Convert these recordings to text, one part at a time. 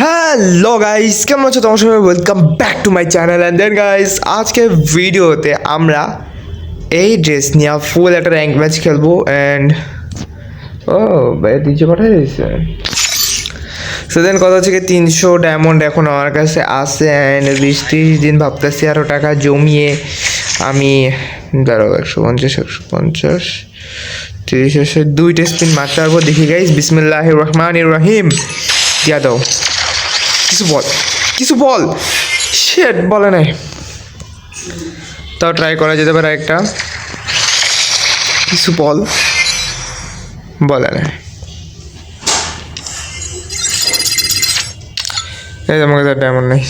Hello guys কেমন আছো? তোমার সবাই welcome back to my channel and then guys আজকের ভিডিওতে আমরা এই ড্রেস নিয়ে ফুল একটা র্যাঙ্ক ম্যাচ খেলব। অ্যান্ড ও ভাই তিনশো পাঠাই দিয়েছে। সেদিন কথা হচ্ছে কি, তিনশো ডায়মন্ড এখন আমার কাছে আসে অ্যান্ড বিশ ত্রিশ দিন ভাবতেছি আরও টাকা জমিয়ে। আমি, ধরো, একশো পঞ্চাশ একশো পঞ্চাশ, তিরিশ দুইটা স্পিন মারতে পারব। দেখি গাইস বিসমিল্লাহ রহমান রহিম। দিয়া দাও। কিছু বল কিছু বল। শেট বলে নাই। তাও ট্রাই করা যেতে পারে একটা। কিছু বল, বলে নাই। এই যে আমার কাছে ডায়মন্ড নেই।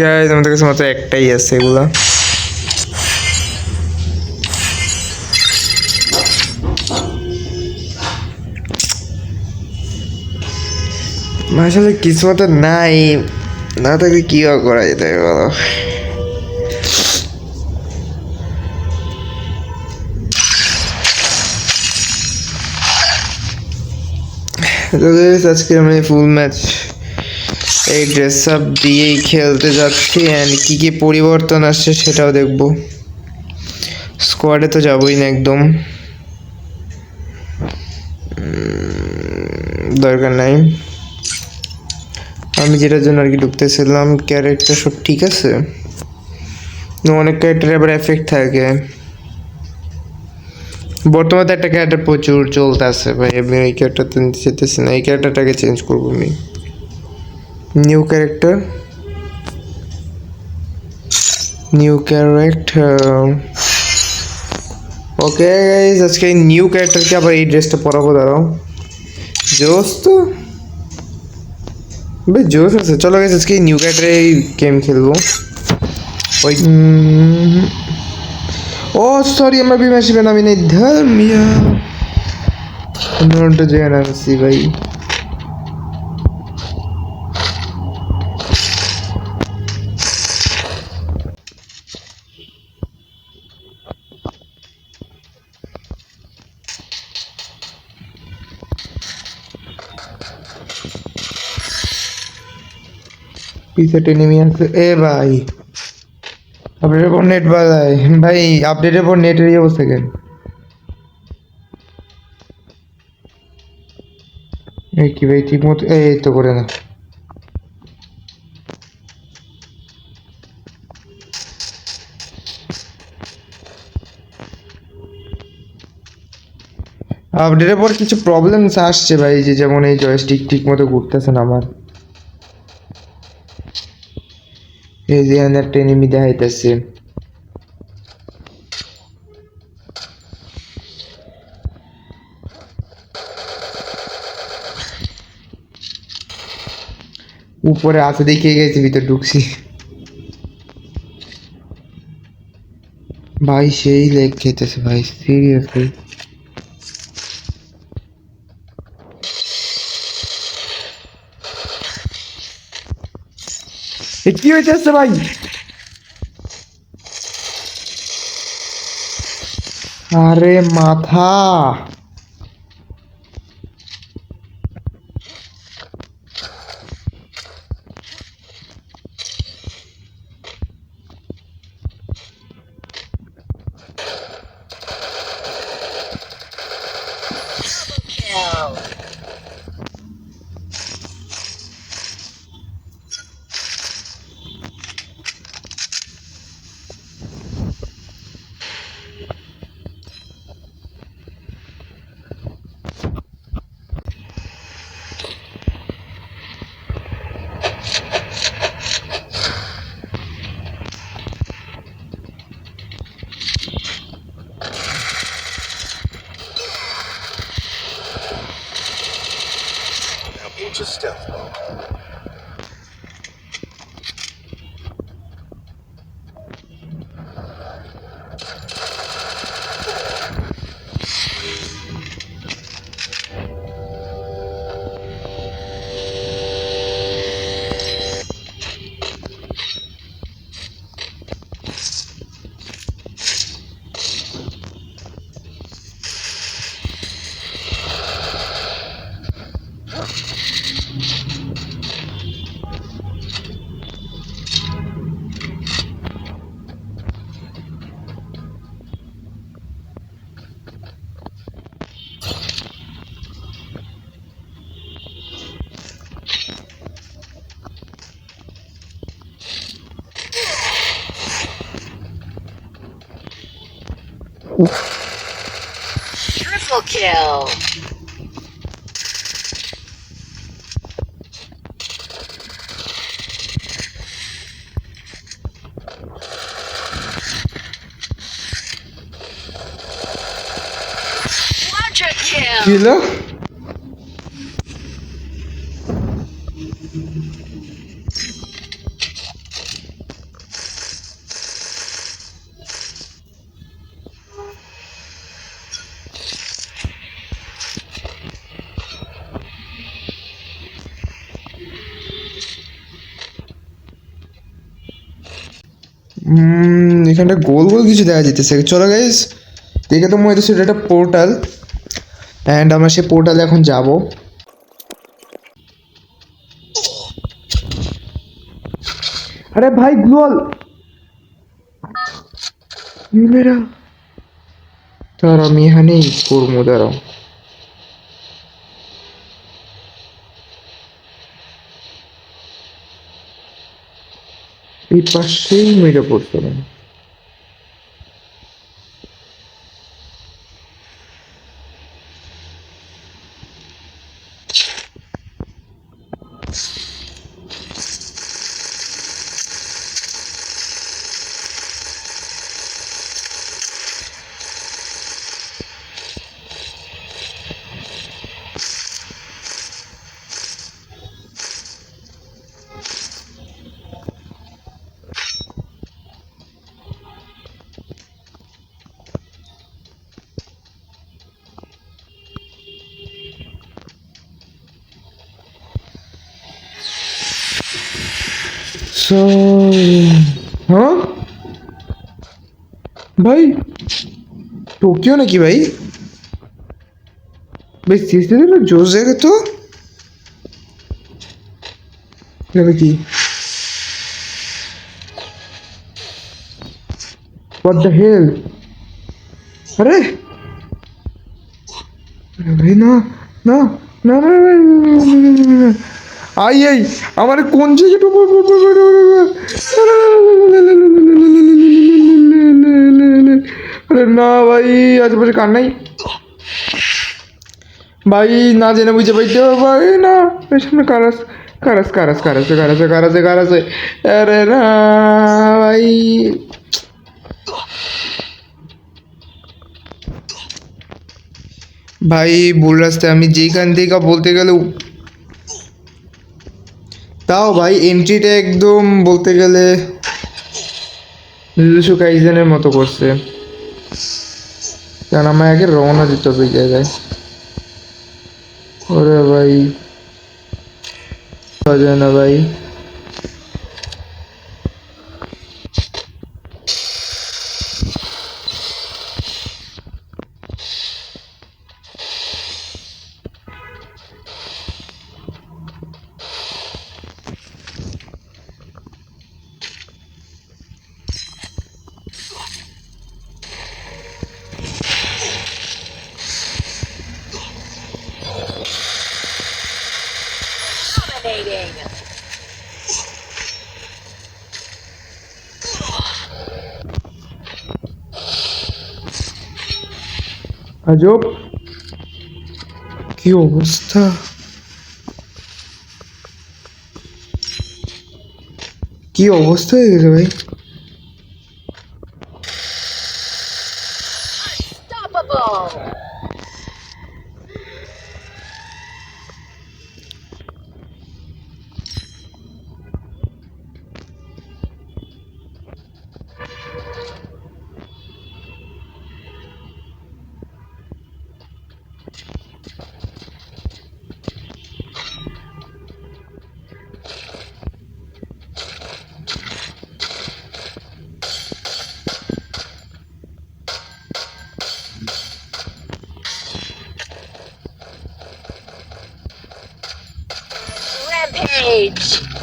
গাইজ আমাদের কাছে মাত্র একটাই আছে এগুলা। আসলে কিসমত নাই। না থাকলে কি করা যেতে বলো? আজকে আমি ফুল ম্যাচ এই ড্রেস আপ দিয়েই খেলতে যাচ্ছি অ্যান্ড কী কী পরিবর্তন আসছে সেটাও দেখব। স্কোয়াডে তো যাবোই না একদম। দরকার নাই। আমি যেটার জন্য আর কি ঢুকতেছিলাম ক্যারেক্টার সব ঠিক আছে? অনেক ক্যারেক্টার আবার এফেক্ট থাকে। বর্তমানে একটা ক্যারেক্টার প্রচুর চলতে চলতেছে ভাই। আমি এই ক্যারেক্টারটা চাইতেছি না। এই ক্যারেক্টারটাকে চেঞ্জ করব আমি। New character new character okay guys আজকে এই নিউ ক্যারেক্টারকে আবার এই ড্রেসটা পরাবো দাঁড়াও। জোস তো? বেশ জোস আছে। চলো গাইজ আজকে এই নিউ ক্যারেক্টারে গেম খেলব। ওই উম, ও সরি আমার বিমা শিবেন আমি নেই। ধর্মিয়া। অন্য জায়গায় নামছি ভাই। পিছাতে নেমে আসছে এ ভাই। আপডেটের পর নেট বাজায়। ভাই আপডেটের পর নেটের এই অবস্থা কেন? এই কি ভাই ঠিক মতো এই তো করে না। আপডেটের পর কিছু প্রবলেমস আসছে ভাই, যে যেমন এই জয়স্টিক ঠিক মতো ঘুরতেছে না আমার। এই যে এখানে একটা এনিমি উপরে আছে দেখে গেছি, ভিতর ঢুকছি। ভাই, সেই লেগ খেতেছে ভাই সিরিয়াসলি কি হইতেছে ভাই আরে মাথা Triple kill. Quadra kill. কি এখানটা গোল গোল কিছু দেখা যেতেছে চলো গাইস দেখে তো মনে হচ্ছে এটা একটা পোর্টাল অ্যান্ড আমরা সেই পোর্টালে এখন যাব। আরে ভাই গ্লোয়াল মেরা তার আমি এখানেই করব দাঁড়াও। এই পাশেই মেরে পড়ছিলাম সো হ্যাঁ ভাই টোকিও নাকি ভাই ভাই সিসি দিল জোস জায়গা তো কি What the hell? না, না, না, না, না, না। আই আই, আমার কোন জায়গাটা আরে না ভাই, আশেপাশে কার নাই? ভাই, না জেনে বুঝে পাইতে ভাই, না। এই সামনে কারাস কারাস কারাস কারাস কারাস কারাস কারাস আরে না ভাই। ভাই, ভুল রাস্তায় আমি যেখান থেকে বলতে গেলে তাও ভাই এন্ট্রিটা একদম বলতে গেলে জুজুসু কাইজেনের মতো করছে। কারণ আমার আগে রওনা দিতে হবে জায়গায়। ওরে ভাই না ভাই। আজব। কি অবস্থা? কি অবস্থা হয়ে গেছে ভাই? wait.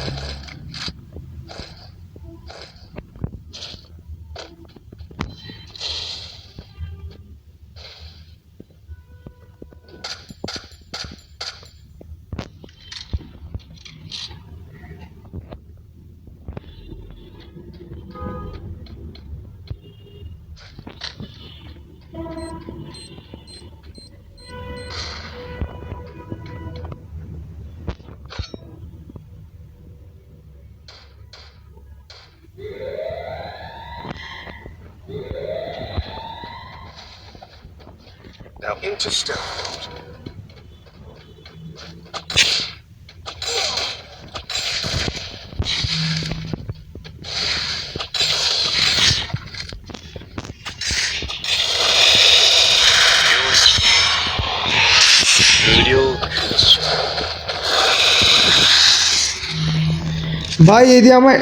Interstellar. ভাই এই দিয়ে আমার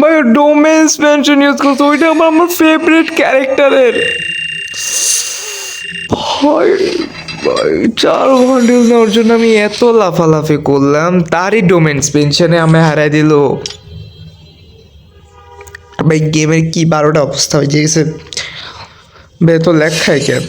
ভাই ডোমেন স্পেনশন ইউজ করতো ওইটা আমার আমার ফেভারিট ক্যারেক্টারের ভাই ভাই চার ঘণ্টা নেওয়ার জন্য আমি এত লাফালাফি করলাম, তারই ডোমেন পেনশনে আমায় হারাই দিল। ভাই গেমের কি বারোটা অবস্থা হয়ে গেছে। বে তো লেখায় কেন